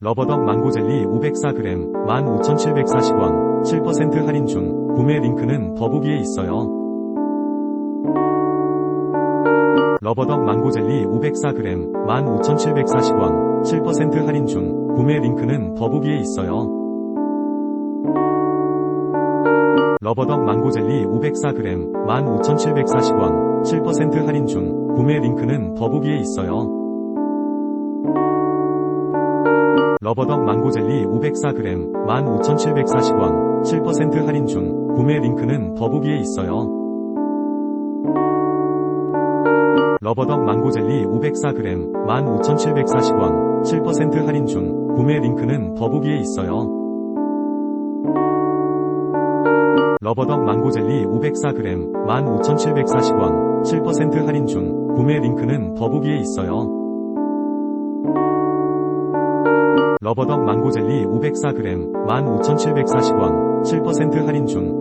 러버덕 망고젤리 504g 15,740원 7% 할인 중 구매 링크는 더보기에 있어요. 러버덕 망고젤리 504g 15,740원 7% 할인 중 구매 링크는 더보기에 있어요. 러버덕 망고젤리 504g 15,740원 7% 할인 중 구매 링크는 더보기에 있어요. 러버덕 망고젤리 504g 15,740원 7% 할인 중 구매 링크는 더보기에 있어요. 러버덕 망고젤리 504g 15,740원 7% 할인 중 구매 링크는 더보기에 있어요. 러버덕 망고젤리 504g 15,740원 7% 할인 중 구매 링크는 더보기에 있어요. 러버덕 망고젤리 504g 15,740원 7% 할인 중